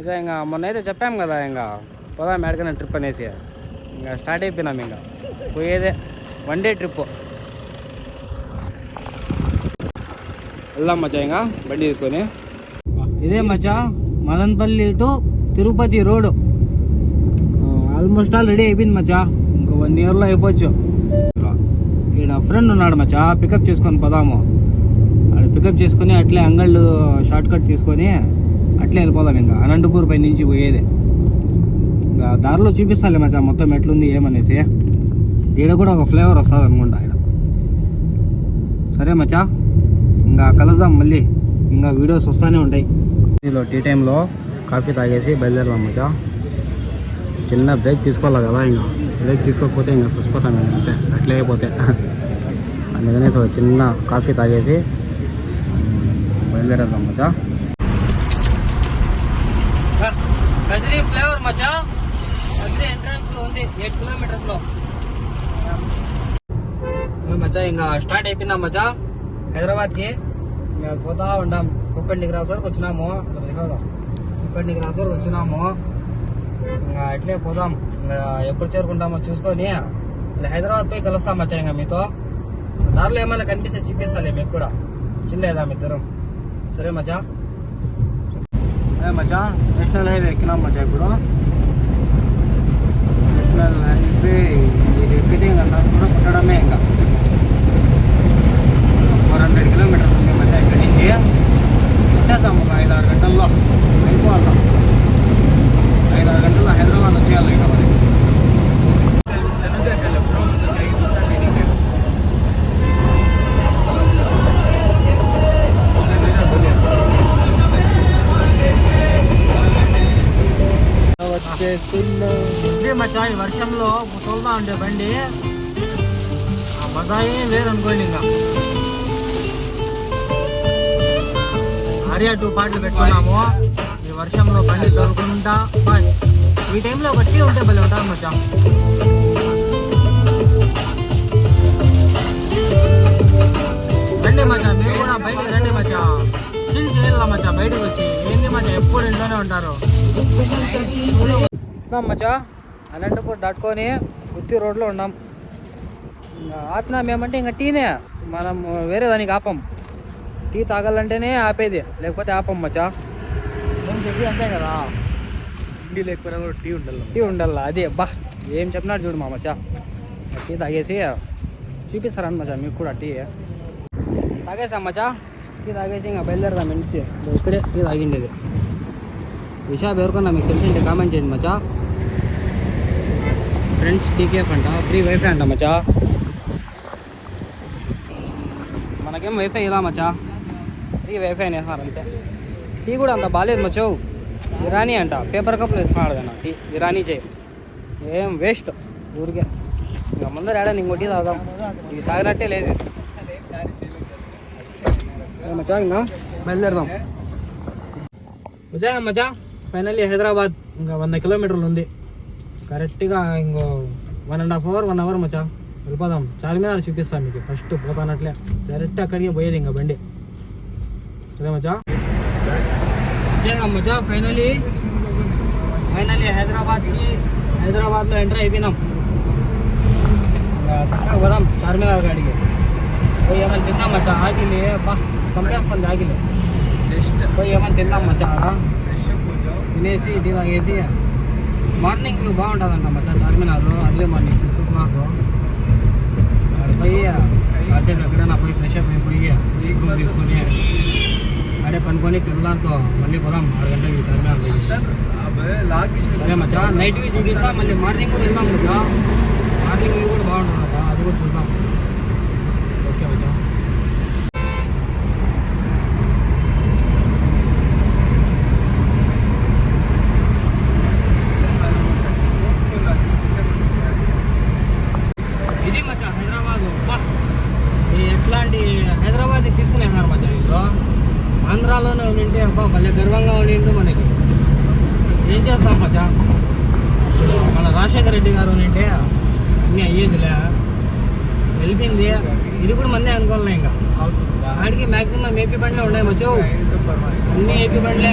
అదే ఇంకా మొన్న అయితే చెప్పాం కదా ఇంకా పోదాం ఎక్కడికైనా ట్రిప్ అనేసి. ఇంకా స్టార్ట్ అయిపోయినాం ఇంకా. పోయేదే వన్ డే ట్రిప్ వెళ్దాం మచ్చా ఇంకా బండి తీసుకొని. ఇదే మచ్చా Madanapalle to Tirupati road. Almost already అయిపోయింది మచ్చా. ఇంకో వన్ ఇయర్లో అయిపోవచ్చు. ఈడ ఫ్రెండ్ ఉన్నాడు మచ్చా పికప్ చేసుకొని పోదాము. ఆడ పికప్ చేసుకొని అట్లే అంగళ్ళు షార్ట్ కట్ తీసుకొని అట్లే వెళ్ళిపోదాం ఇంకా. అనంతపూర్ పై నుంచి పోయేదే. ఇంకా దారిలో చూపిస్తాలే మచ్చా మొత్తం ఎట్లుంది ఏమనేసి. ఈడ కూడా ఒక ఫ్లేవర్ వస్తుంది అనుకుంటా ఈడ. సరే మచ్చా ఇంకా కలుద్దాం మళ్ళీ. ఇంకా వీడియోస్ వస్తూనే ఉంటాయి. దీనిలో టీ టైంలో కాఫీ తాగేసి బయలుదేరదాం మచ్చా. చిన్న బ్రేక్ తీసుకోవాలి కదా ఇంకా. బ్రేక్ తీసుకోకపోతే ఇంకా చచ్చిపోతాం ఇంకా అంతే. అట్లే అయిపోతే. అందుకనే చిన్న కాఫీ తాగేసి బయలుదేరేద్దాం మచ్చా కదిరి ఫ్లేవర్ మచ్చా కదిరి ఎంట్రన్స్లో ఉంది ఎయిట్ కిలోమీటర్స్లో. మచ్చా ఇంకా స్టార్ట్ అయిపోయిందా మచ్చా? హైదరాబాద్కి ఇంకా పోతా ఉంటాం కుక్కడికి క్రాస్ వరకు వచ్చినాము. కుక్కడి క్రాస్ వరకు వచ్చినాము. ఇంకా అట్లే పోదాం. ఇంకా ఎప్పుడు చేరుకుంటామో చూసుకొని హైదరాబాద్ పోయి కలుస్తాం మచ్చా ఇంకా మీతో. దారిలో ఏమైనా కనిపిస్తే చూపిస్తాలే మీకు కూడా. చిల్లేదా మీ ఇద్దరం? సరే మచ్చా. అదే మచ్చా నేషనల్ హైవే ఎక్కినాం మచ్చా ఇప్పుడు. నేషనల్ హైవే వచ్చేస్తున్నా మచ్చా ఈ వర్షంలో తోలుతా ఉండే బండి. ఆ బదాయి వేరు అనుకోండి ఇంకా. ఆర్యా టూ పాటలు పెట్టుకున్నాము. ఈ వర్షంలో బండి తోలుకుంటా. ఈ టైంలో బట్టి ఉంటే భలే ఉంటుంది మచ్చా. రండి మచ్చా మీరు కూడా బయటకు రండి మచ్చా. చిల్ చేయాల మచ్చా బయటకు వచ్చి. ఏంది మచ్చా ఎప్పుడు ఇంట్లోనే ఉంటారు? ఉన్నాం మచ్చా. అనంతపూర్ దాటుకొని గుత్తి రోడ్లో ఉన్నాం. ఇంకా ఆపినాం ఏమంటే ఇంకా టీనే. మనం వేరే దానికి ఆపం. టీ తాగాలంటేనే ఆపేది. లేకపోతే ఆపం మచ్చా. చెప్పి అంతే కదా? హిందీ లేకపోయినా కూడా టీ ఉండాలి. టీ ఉండాలా. అదే బా. ఏం చెప్పినాడు చూడు మా మచ్చా. టీ తాగేసి చూపిస్తారని మచ్చా మీకు కూడా టీ? తాగేసాం మచ్చా. టీ తాగేసి ఇంకా బయలుదేరదాం ఇంటికి. ఇక్కడే టీ తాగిండేది. విషయం ఎవరికన్నా మీకు తెలిసింటే కామెంట్ చేయండి మచ్చా. ఫ్రెండ్స్ టీకేఫ్ అంట ఫ్రీ వైఫై అంట మచ్చా. మనకేం వైఫై ఇలా మచ్చా. ఫ్రీ వైఫై వేస్తున్నారు అంతే. టీ కూడా అంత బాగాలేదు మచో ఇరానీ అంట పేపర్ కప్లో ఇస్తున్నాడు కదా టీ ఇరానీ చేయి. ఏం వేస్ట్ ఊరికే. ఇంకా ముందర ఏడా ఇంకో టీ తాగుదాం. ఇది తాగినట్టే లేదు. మచా ఇంకా బయలుదేరదాం. మజా మచ్చా ఫైనల్లీ హైదరాబాద్. ఇంకా వంద కిలోమీటర్లు ఉంది. కరెక్ట్గా ఇంకో one and half hour one hour మచ్చా? వెళ్ళిపోదాం. చార్మినార్ చూపిస్తాను మీకు. ఫస్ట్ పోతానట్లే. డైరెక్ట్ అక్కడికి పోయేది ఇంకా బండి. సరే మచ్చా? మచ్చా. ఫైనలీ ఫైనలీ హైదరాబాద్కి హైదరాబాద్లో ఎంటర్ అయిపోయినాం. చక్కగా పోదాం చార్మినార్ కాడికి. పోయి ఏమైనా తిన్నాం మచ్చా. ఆగిలి బా చంపేస్తుంది ఆగిలి పోయి ఏమైనా తిన్నాం మచ్చా. తినేసి టీ తాగేసి మార్నింగ్ వ్యూ బాగుంటుందంట మచ్చా Charminar early morning six o'clock. అక్కడ పోయి కాసేపు ఎక్కడైనా పోయి ఫ్రెష్ అప్ అయిపోయి రూమ్ తీసుకొని అడే పనుకొని పిల్లలతో మళ్ళీ పోదాం ఆరు గంటలకి చార్మినార్ పోయి. సరే మచ్చా నైట్ వ్యూ చూపిస్తా మళ్ళీ మార్నింగ్ కూడా వెళ్దాం మచ్చా. మార్నింగ్ వ్యూ కూడా బాగుంటుంది అది కూడా చూద్దాం ఓకే మచ్చా ఇది మచ్చా హైదరాబాద్ అబ్బా ఈ ఎట్లాంటి హైదరాబాద్ తీసుకునేసారు మచ్చా వీళ్ళు ఆంధ్రాలోనే ఉండింటే అబ్బా భలే గర్వంగా ఉండిండు మనకి ఏం చేస్తాం మచ్చా మన రాజశేఖర రెడ్డి గారు అంటే అన్నీ అయ్యేదిలే. వెళ్ళిపోయింది. ఇది కూడా మందే అనుకోలే ఇంకా. ఆడికి మ్యాక్సిమం ఏపీ బండ్లే ఉన్నాయి మచ్చు అన్నీ ఏపీ బండ్లే.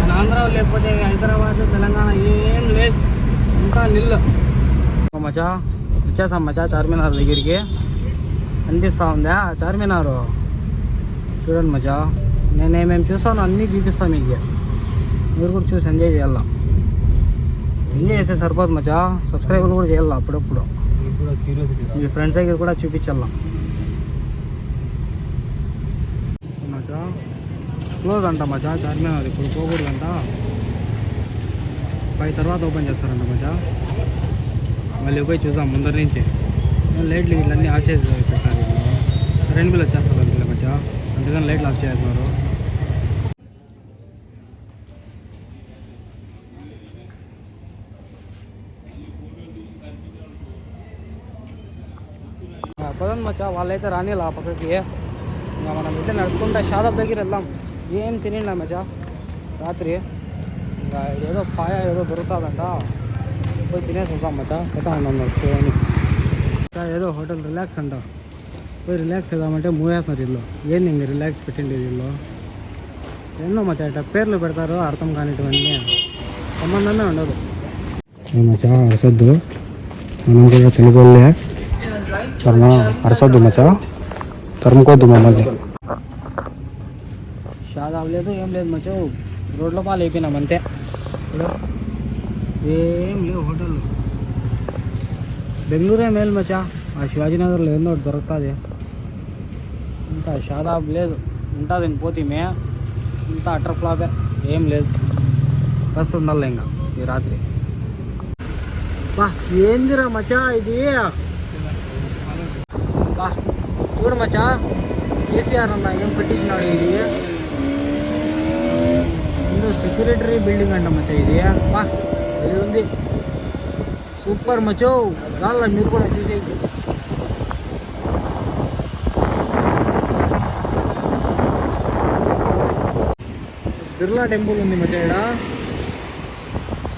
మన ఆంధ్ర లేకపోతే హైదరాబాద్ తెలంగాణ ఏం లేదు. ఇంకా నిల్లు. మచా వచ్చేసాం మచా చార్మినార్ దగ్గరికి. అనిపిస్తూ ఉందా చార్మినారు? చూడండి మచా. నేనేమేమి ఏమేమి చూసాను అన్నీ చూపిస్తాను మీకు. మీరు కూడా చూసి ఎంజాయ్ చేయాల. ఎంజాయ్ చేస్తే సరిపోదు మచా సబ్స్క్రైబర్లు కూడా చేయాలి అప్పుడప్పుడు? మీ ఫ్రెండ్స్ దగ్గర కూడా చూపించాల? మచా క్లోజ్ అంట మచా చార్మినార్ ఇప్పుడు పోకూడదంట. ఫైవ్ తర్వాత ఓపెన్ చేస్తారంట మచా మళ్ళీ పోయి చూద్దాం ముందర నుంచి. లైట్లు ఇట్లన్నీ ఆఫ్ చేసి వీళ్ళు. కరెంట్ బిల్ వచ్చేస్తారు అనుకోలే మచా అందుకని లైట్లు ఆఫ్ చేస్తున్నారు. పదండి మచ్చా వాళ్ళైతే రానిలా పక్కకి. ఇంకా మనం అయితే నడుచుకుంటా షాదాబ్ దగ్గర వెళ్దాం. ఏం తినిండా మచ్చా రాత్రి. ఇంకా ఏదో పాయ ఏదో దొరుకుతుందంట. పోయి తినేసి వద్దాం మచ్చా పోతా ఉన్నాం నడుచుకోని ఇంకా ఏదో హోటల్ రిలాక్స్ అంట. పోయి రిలాక్స్ అవుదామంటే మూవేస్తున్నారు ఇల్లు. ఏంది ఇంక రిలాక్స్ పెట్టింది ఇల్లు? ఎన్నో మచ్చా ఇట్లా పేర్లు పెడతారు అర్థం కానిటివన్నీ సంబంధమే ఉండదు. మచ్చా అరసొద్దు మనం కూడా తెలుగులే వాళ్ళే సరేనా అరసొద్దు మచ్చా తరుముకోవద్దు మమ్మల్ని షాదాబ్ లేదు ఏం లేదు మచ్చో రోడ్ల పాలు అయిపోయినాం అంతే ఏం లేవు హోటల్ బెంగళూరే మేలు మచ్చా ఆ శివాజీనగర్లో ఏందో ఒకటి దొరుకుతుంది ఇంకా షాదాబ్ లేదు ఉంటుంది పోతీమే ఇంత అటర్ ఫ్లాపే ఏం లేదు ఫస్ట్ ఉండాలి ఇంకా ఈ రాత్రి బా ఏందిరా మచ్చా ఇది బా చూడు మచ్చా కేసీఆర్ అన్న ఏం పెట్టించినాడు ఇది ముందు సెక్యూరిటరీ బిల్డింగ్ అంట మచ్చా ఇది బా ఇది ఉంది సూపర్ మచ్చో రాళ్ళ మీరు కూడా చూసేయండి బిర్లా టెంపుల్ ఉంది మచ్చా ఇక్కడ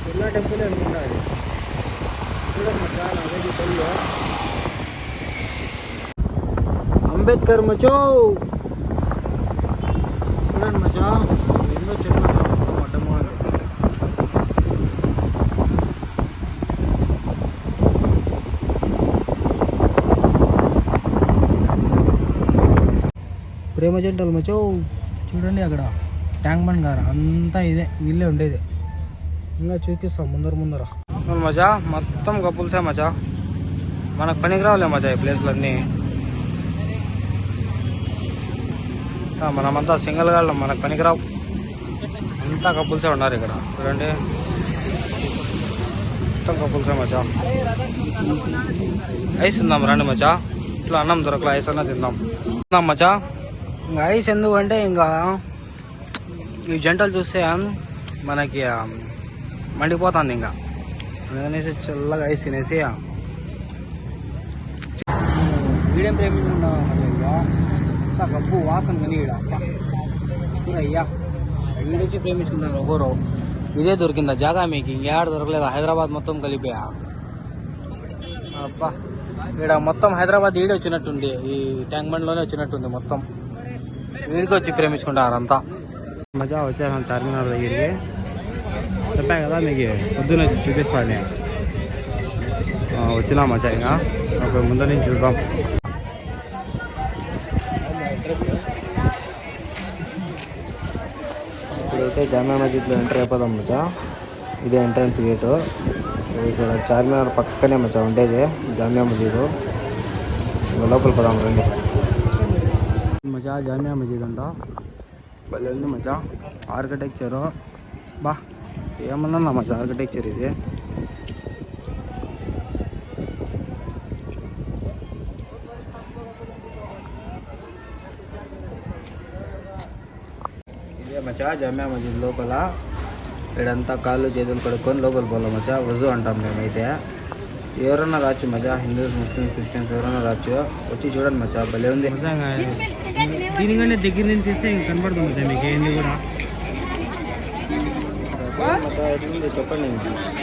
బిర్లా టెంపుల్ అనుకుంటా అది చూడండి మచ్చా నాకైతే తెలియదు అంబేద్కర్ మచో. చూడండి ఎన్నో చెట్లు ప్రేమ జంటలు మచో. చూడండి అక్కడ ట్యాంక్ బండ్ గారు అంతా ఇదే వీళ్ళే ఉండేది. ఇంకా చూపిస్తాం ముందర ముందర. మజా మొత్తం కపుల్సే మజా మనకు పనికి రావులే మజా ఈ ప్లేస్లన్నీ ఆ, మనమంతా సింగిల్ గాళ్ళం మనకు పనికిరావు. అంతా కపుల్సే ఉన్నారు ఇక్కడ. చూడండి. మొత్తం కపుల్సే మచా ఐస్ తిందాం రండి మచా ఇట్లా అన్నం దొరకలే ఐస్ అన్న తిందాం. తిందాం మచా ఇంకా ఐస్ ఎందుకంటే ఇంకా ఈ జంటలు చూస్తే మనకి మండిపోతుంది ఇంకా. అందుకనేసి చల్లగా ఐస్ తినేసి వీడియం ప్రేమించుకున్నా అంతా గబ్బు వాసన కానీ ఈడ అయ్యా వీడొచ్చి ప్రేమించుకున్నారు ఒకరు ఇదే దొరికిందా జాగా మీకు? ఇంకేడ దొరకలేదు? హైదరాబాద్ మొత్తం కలిపా? అబ్బా ఇక్కడ మొత్తం హైదరాబాద్ ఈడే వచ్చినట్టుంది. ఈ ట్యాంక్ బండ్లోనే వచ్చినట్టుంది మొత్తం. వీడికి వచ్చి ప్రేమించుకుంటారు అంతా. మజా వచ్చేసాను చార్మినార్ దగ్గరికి. చెప్పా కదా మీకు పొద్దున్న వచ్చి చూపిస్తాను వచ్చినా మజా ఇంకా. ముందు నుంచి చూద్దాం. ఇప్పుడైతే జామా మస్జిద్లో ఎంటర్ అయిపోదాం మచ్చా ఇదే ఎంట్రన్స్ గేటు ఇక్కడ చార్మినార్ పక్కనే మచ్చా ఉండేది జామియా మస్జిద్ ఇంకా లోపల పదాం రండి మచ్చా జామియా మస్జిద్ అంట భలే ఉంది మచ్చా ఆర్కిటెక్చరు బా ఏమన్నా మచ్చా ఆర్కిటెక్చర్ ఇది ఇదే మచ్చా జామియా మస్జిద్ లోపల ఇక్కడంతా కాళ్ళు చేతులు కడుక్కొని లోపల పోలే మచ్చా వజు అంటాం మేమైతే. ఎవరన్నా రావచ్చు మచ్చా హిందూస్ ముస్లిమ్స్ క్రిస్టియన్స్ ఎవరన్నా రావచ్చు వచ్చి చూడండి మచ్చా భలే ఉంది. దీనికంటే దగ్గర నుంచి తీస్తే కనబడుతుంది మీకు ఏంది కూడా. ఎట్లుంది చెప్పండి.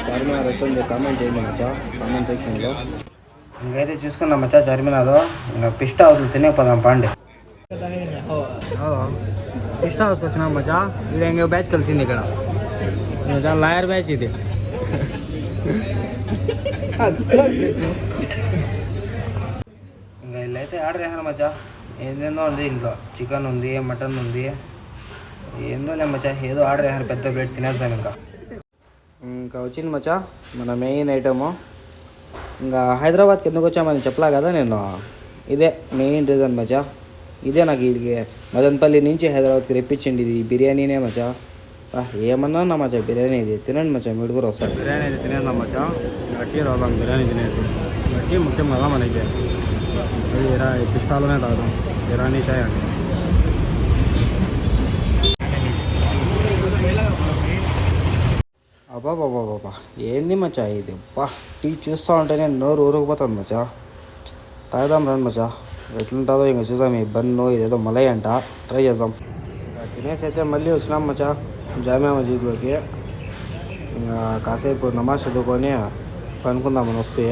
చార్మినార్ ఎట్లుంది కామెంట్ చేయండి మచ్చా కామెంట్ సెక్షన్లో ఇంకైతే చూసుకున్నాం మచ్చా చార్మినార్ ఇంకా పిస్టా హౌస్లు తినేపోదాం పాండే. పిస్టా హౌస్కి వచ్చినాం మచ్చా ఇది ఇంకో బ్యాచ్ కలిసింది ఇక్కడ. లాయర్ బ్యాచ్ ఇది. ఇంకా వీళ్ళైతే ఆర్డర్ చేశాను మచ్చా ఏందేందో ఉంది ఇంట్లో. చికెన్ ఉంది మటన్ ఉంది. ఏందో లే మచ్చా ఏదో ఆర్డర్ చేశాను పెద్ద ప్లేట్ తినేస్తాను ఇంకా. ఇంకా వచ్చింది మచ్చా మన మెయిన్ ఐటము ఇంకా హైదరాబాద్కి ఎందుకు వచ్చామని చెప్పలా కదా నేను. ఇదే మెయిన్ రీజన్ మచ్చా ఇదే నాకు వీడికి మదనపల్లి నుంచి హైదరాబాద్కి రెప్పించండి ఇది. బిర్యానీనే మచ్చా? ఆ, ఏమన్నా నా మచ్చా బిర్యానీ ఇది. తినండి మచ్చా మీరు కూడా వస్తారు బిర్యానీ అయితే తినేద్దాం మచ్చా. గట్టి రాదాం బిర్యానీ తినేసి. గట్టి ముఖ్యం కదా మనకి. అది ఇరా పిస్తాలోనే తాగుదాం. బిర్యానీ చాయ్ అండి. అబ్బా బాబా బాబా ఏంది మచ్చా ఇది? అబ్బా టీ చూస్తూ ఉంటేనే నోరు ఊరుకుపోతుంది మచ్చా. తాగుదాం రండి మచ్చా. ఎట్లుంటుందో ఇంకా చూద్దాం ఈ బన్ను ఇదేదో మలై అంట ట్రై చేద్దాం. ఇంకా తినేసి అయితే మళ్ళీ వచ్చినాం మచ్చా. జామియా మసీద్లోకి ఇంకా కాసేపు నమాజ్ చదువుకొని పనుకుందామని వస్తే.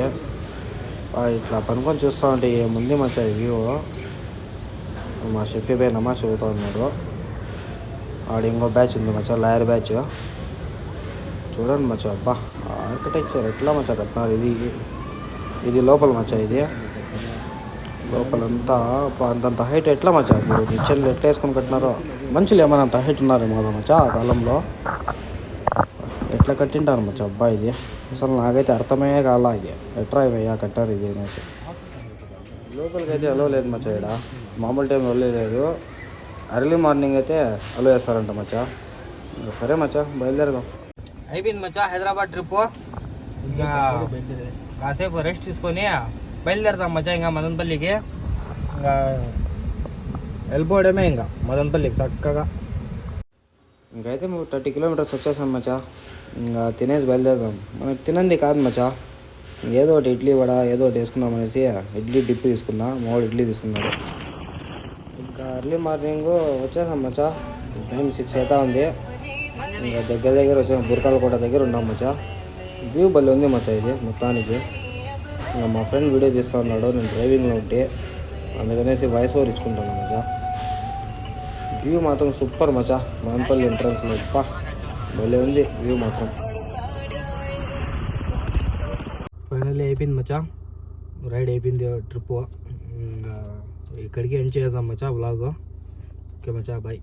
ఇట్లా పనుకొని చూస్తూ ఉంటే ముందు మచ్చా వ్యూ. మా షఫీ బై నమాజ్ చదువుతూ ఉన్నాడు. ఆడ ఇంకో బ్యాచ్ ఉంది మచ్చా లాయర్ బ్యాచ్. చూడండి మచ్చా అబ్బా ఆర్కిటెక్చర్ ఎట్లా మచ్చా కట్టినారు ఇది? ఇది లోపల మచ్చా ఇది. లోపలంతా అంతంత హైట్ ఎట్లా మచ్చా? ఇప్పుడు కిచెన్లు ఎట్లా వేసుకొని కట్టినారో? మనుషులు ఏమైనా అంత హైట్ ఉన్నారేమో కదా మచ్చా ఆ కాలంలో? ఎట్లా కట్టింటారు మచ్చా అబ్బా ఇది అసలు నాకైతే అర్థమే కాలా ఇది ఎట్రా ఇవయ్యా కట్టారు ఇది అనేసి. లోపలికి అయితే అలో లేదు మచ్చా ఇక్కడ మామూలు టైం వెళ్ళలేదు అర్లీ మార్నింగ్ అయితే అలో వేస్తారంట మచ్చా. సరే మచ్చా బయలుదేరదాం. అయిపోయింది మచ్చా హైదరాబాద్ ట్రిప్ ఇంకా కాసేపు రెస్ట్ తీసుకొని బయలుదేరతాం మజా ఇంకా మదనపల్లికి. ఇంకా వెళ్ళిపోవడమే ఇంకా మదనపల్లికి చక్కగా. ఇంకైతే మేము థర్టీ కిలోమీటర్స్ వచ్చేసాం మచా ఇంకా తినేసి బయలుదేరదాం. మనకి తినంది కాదు మచా ఏదో ఒకటి ఇడ్లీ వడ ఏదో ఒకటి వేసుకుందాం అనేసి ఇడ్లీ డిప్ తీసుకున్నా. మామూలు ఇడ్లీ తీసుకున్నాడు. ఇంకా ఎర్లీ మార్నింగ్ వచ్చేసాం మచా టైం సిక్స్ అవుతా ఉంది. ఇంకా దగ్గర దగ్గర వచ్చాం. బుర్కాల కోట దగ్గర ఉన్నాం మచా వ్యూ బల్లి ఉంది మచా ఇది మొత్తానికి. ఇంకా మా ఫ్రెండ్ వీడియో తీస్తా ఉన్నాడు నేను డ్రైవింగ్లో ఉంటే. అందుకనేసి వాయిస్ ఓవర్ ఇచ్చుకుంటాను మజా. వ్యూ మాత్రం సూపర్ మచా మాన్పల్లి ఎంట్రన్స్లో అబ్బా భలే ఉంది వ్యూ మాత్రం. ఫైనల్లీ అయిపోయింది మచా రైడ్ అయిపోయింది ట్రిప్ ఇంకా ఇక్కడికి ఎండ్ చేద్దాం మచా బ్లాగ్ ఓకే మచా బాయ్